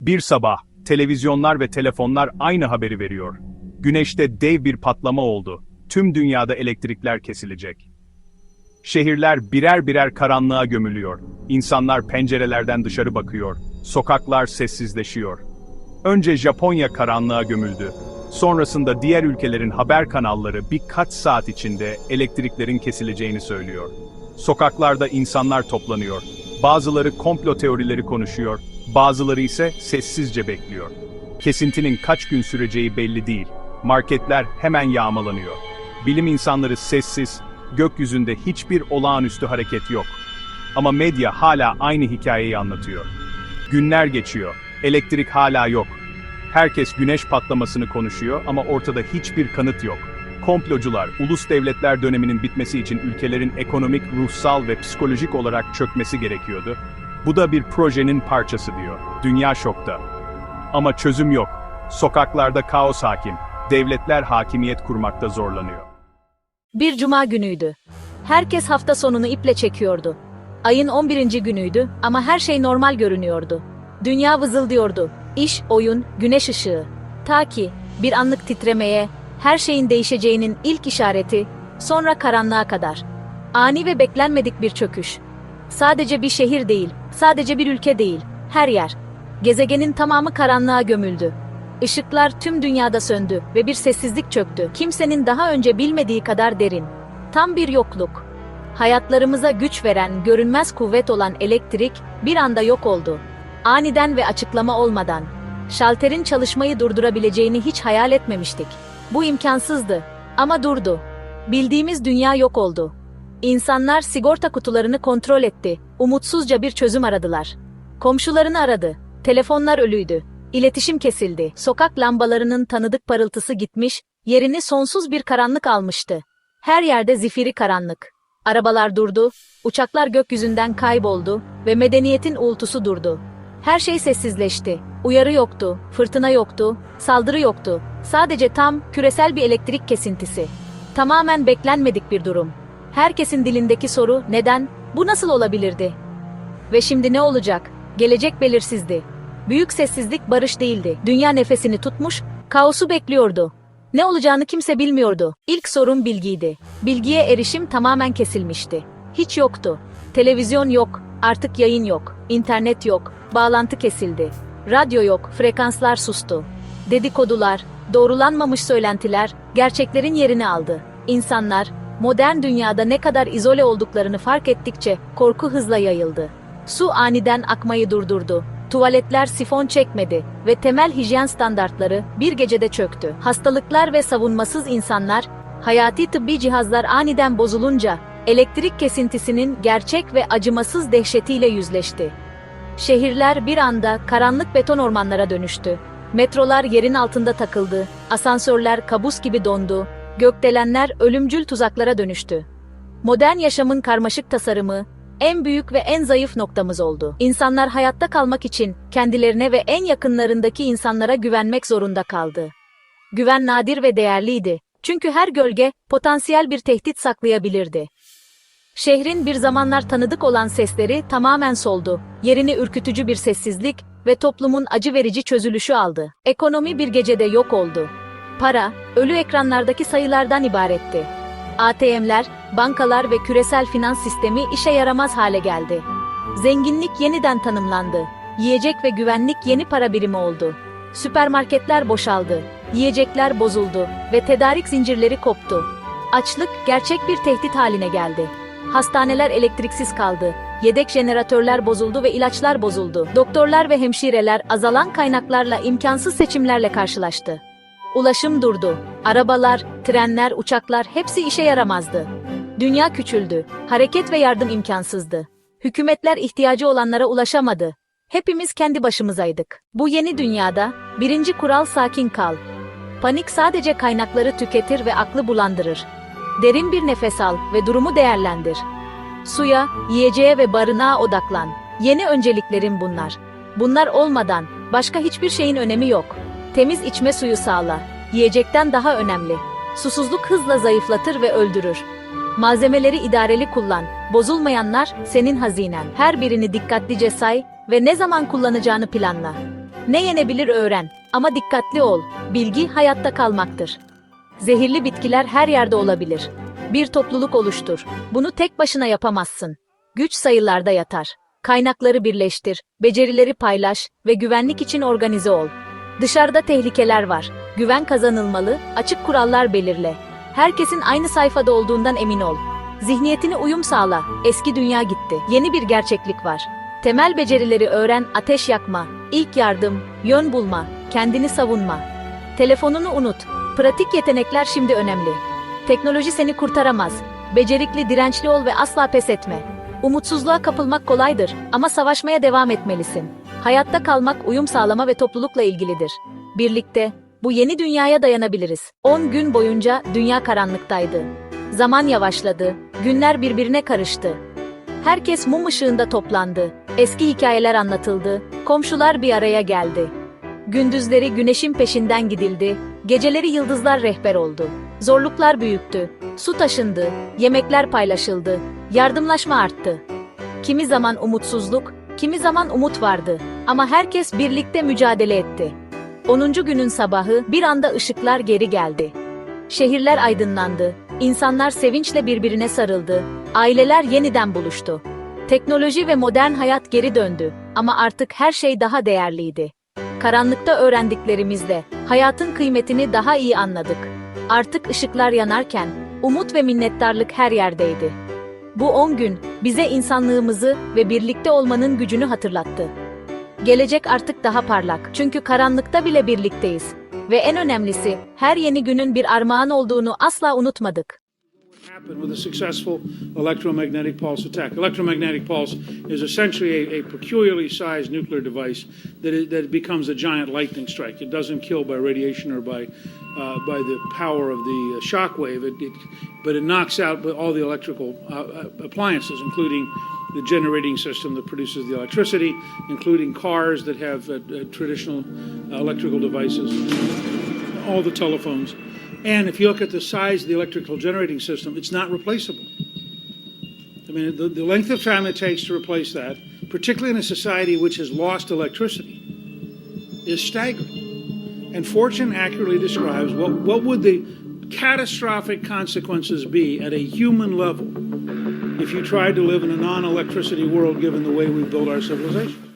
Bir sabah, televizyonlar ve telefonlar aynı haberi veriyor. Güneşte dev bir patlama oldu. Tüm dünyada elektrikler kesilecek. Şehirler birer birer karanlığa gömülüyor. İnsanlar pencerelerden dışarı bakıyor. Sokaklar sessizleşiyor. Önce Japonya karanlığa gömüldü. Sonrasında diğer ülkelerin haber kanalları birkaç saat içinde elektriklerin kesileceğini söylüyor. Sokaklarda insanlar toplanıyor. Bazıları komplo teorileri konuşuyor, bazıları ise sessizce bekliyor. Kesintinin kaç gün süreceği belli değil. Marketler hemen yağmalanıyor. Bilim insanları sessiz, gökyüzünde hiçbir olağanüstü hareket yok. Ama medya hala aynı hikayeyi anlatıyor. Günler geçiyor, elektrik hala yok. Herkes güneş patlamasını konuşuyor ama ortada hiçbir kanıt yok. Komplocular, ulus devletler döneminin bitmesi için ülkelerin ekonomik, ruhsal ve psikolojik olarak çökmesi gerekiyordu. Bu da bir projenin parçası diyor. Dünya şokta. Ama çözüm yok. Sokaklarda kaos hakim. Devletler hakimiyet kurmakta zorlanıyor. Bir cuma günüydü. Herkes hafta sonunu iple çekiyordu. Ayın 11. günüydü ama her şey normal görünüyordu. Dünya vızıldıyordu. İş, oyun, güneş ışığı. Ta ki bir anlık titremeye, her şeyin değişeceğinin ilk işareti, sonra karanlığa kadar. Ani ve beklenmedik bir çöküş. Sadece bir şehir değil, sadece bir ülke değil, her yer. Gezegenin tamamı karanlığa gömüldü. Işıklar tüm dünyada söndü ve bir sessizlik çöktü. Kimsenin daha önce bilmediği kadar derin. Tam bir yokluk. Hayatlarımıza güç veren, görünmez kuvvet olan elektrik bir anda yok oldu. Aniden ve açıklama olmadan. Şalterin çalışmayı durdurabileceğini hiç hayal etmemiştik. Bu imkansızdı. Ama durdu. Bildiğimiz dünya yok oldu. İnsanlar sigorta kutularını kontrol etti. Umutsuzca bir çözüm aradılar. Komşularını aradı. Telefonlar ölüydü. İletişim kesildi. Sokak lambalarının tanıdık parıltısı gitmiş, yerini sonsuz bir karanlık almıştı. Her yerde zifiri karanlık. Arabalar durdu, uçaklar gökyüzünden kayboldu ve medeniyetin uğultusu durdu. Her şey sessizleşti. Uyarı yoktu, fırtına yoktu, saldırı yoktu. Sadece tam, küresel bir elektrik kesintisi. Tamamen beklenmedik bir durum. Herkesin dilindeki soru neden, bu nasıl olabilirdi? Ve şimdi ne olacak? Gelecek belirsizdi. Büyük sessizlik barış değildi. Dünya nefesini tutmuş, kaosu bekliyordu. Ne olacağını kimse bilmiyordu. İlk sorun bilgiydi. Bilgiye erişim tamamen kesilmişti. Hiç yoktu. Televizyon yok, artık yayın yok, internet yok, bağlantı kesildi. Radyo yok, frekanslar sustu. Dedikodular, doğrulanmamış söylentiler gerçeklerin yerini aldı. İnsanlar modern dünyada ne kadar izole olduklarını fark ettikçe korku hızla yayıldı. Su aniden akmayı durdurdu. Tuvaletler sifon çekmedi ve temel hijyen standartları bir gecede çöktü. Hastalıklar ve savunmasız insanlar, hayati tıbbi cihazlar aniden bozulunca elektrik kesintisinin gerçek ve acımasız dehşetiyle yüzleşti. Şehirler bir anda karanlık beton ormanlara dönüştü. Metrolar yerin altında takıldı, asansörler kabus gibi dondu, gökdelenler ölümcül tuzaklara dönüştü. Modern yaşamın karmaşık tasarımı, en büyük ve en zayıf noktamız oldu. İnsanlar hayatta kalmak için kendilerine ve en yakınlarındaki insanlara güvenmek zorunda kaldı. Güven nadir ve değerliydi. Çünkü her gölge potansiyel bir tehdit saklayabilirdi. Şehrin bir zamanlar tanıdık olan sesleri tamamen soldu. Yerini ürkütücü bir sessizlik ve toplumun acı verici çözülüşü aldı. Ekonomi bir gecede yok oldu. Para, ölü ekranlardaki sayılardan ibaretti. ATM'ler, bankalar ve küresel finans sistemi işe yaramaz hale geldi. Zenginlik yeniden tanımlandı. Yiyecek ve güvenlik yeni para birimi oldu. Süpermarketler boşaldı. Yiyecekler bozuldu ve tedarik zincirleri koptu. Açlık gerçek bir tehdit haline geldi. Hastaneler elektriksiz kaldı. Yedek jeneratörler bozuldu ve ilaçlar bozuldu. Doktorlar ve hemşireler azalan kaynaklarla imkansız seçimlerle karşılaştı. Ulaşım durdu. Arabalar, trenler, uçaklar hepsi işe yaramazdı. Dünya küçüldü. Hareket ve yardım imkansızdı. Hükümetler ihtiyacı olanlara ulaşamadı. Hepimiz kendi başımızaydık. Bu yeni dünyada birinci kural sakin kal. Panik sadece kaynakları tüketir ve aklı bulandırır. Derin bir nefes al ve durumu değerlendir. Suya, yiyeceğe ve barınağa odaklan. Yeni önceliklerin bunlar. Bunlar olmadan başka hiçbir şeyin önemi yok. Temiz içme suyu sağla. Yiyecekten daha önemli. Susuzluk hızla zayıflatır ve öldürür. Malzemeleri idareli kullan. Bozulmayanlar senin hazinen. Her birini dikkatlice say ve ne zaman kullanacağını planla. Ne yenebilir öğren ama dikkatli ol. Bilgi hayatta kalmaktır. Zehirli bitkiler her yerde olabilir. Bir topluluk oluştur. Bunu tek başına yapamazsın. Güç sayılarda yatar. Kaynakları birleştir, becerileri paylaş ve güvenlik için organize ol. Dışarıda tehlikeler var. Güven kazanılmalı, açık kurallar belirle. Herkesin aynı sayfada olduğundan emin ol. Zihniyetine uyum sağla. Eski dünya gitti. Yeni bir gerçeklik var. Temel becerileri öğren, ateş yakma, ilk yardım, yön bulma, kendini savunma. Telefonunu unut. Pratik yetenekler şimdi önemli. Teknoloji seni kurtaramaz. Becerikli, dirençli ol ve asla pes etme. Umutsuzluğa kapılmak kolaydır ama savaşmaya devam etmelisin. Hayatta kalmak uyum sağlama ve toplulukla ilgilidir. Birlikte bu yeni dünyaya dayanabiliriz. 10 gün boyunca dünya karanlıktaydı. Zaman yavaşladı, günler birbirine karıştı. Herkes mum ışığında toplandı. Eski hikayeler anlatıldı, komşular bir araya geldi. Gündüzleri güneşin peşinden gidildi, geceleri yıldızlar rehber oldu. Zorluklar büyüktü, su taşındı, yemekler paylaşıldı, yardımlaşma arttı. Kimi zaman umutsuzluk, kimi zaman umut vardı ama herkes birlikte mücadele etti. 10. günün sabahı bir anda ışıklar geri geldi. Şehirler aydınlandı, insanlar sevinçle birbirine sarıldı, aileler yeniden buluştu. Teknoloji ve modern hayat geri döndü ama artık her şey daha değerliydi. Karanlıkta öğrendiklerimizle hayatın kıymetini daha iyi anladık. Artık ışıklar yanarken umut ve minnettarlık her yerdeydi. Bu 10 gün bize insanlığımızı ve birlikte olmanın gücünü hatırlattı. Gelecek artık daha parlak çünkü karanlıkta bile birlikteyiz. Ve en önemlisi her yeni günün bir armağan olduğunu asla unutmadık. Happen with a successful electromagnetic pulse attack. Electromagnetic pulse is essentially a, a peculiarly sized nuclear device that, that becomes a giant lightning strike. It doesn't kill by radiation or by, uh, by the power of the uh, shock wave, it, it, but it knocks out all the electrical uh, uh, appliances, including the generating system that produces the electricity, including cars that have uh, uh, traditional electrical devices all the telephones. And if you look at the size of the electrical generating system, it's not replaceable. I mean, the, the length of time it takes to replace that, particularly in a society which has lost electricity, is staggering. And Fortune accurately describes what, what would the catastrophic consequences be at a human level if you tried to live in a non-electricity world given the way we built our civilization.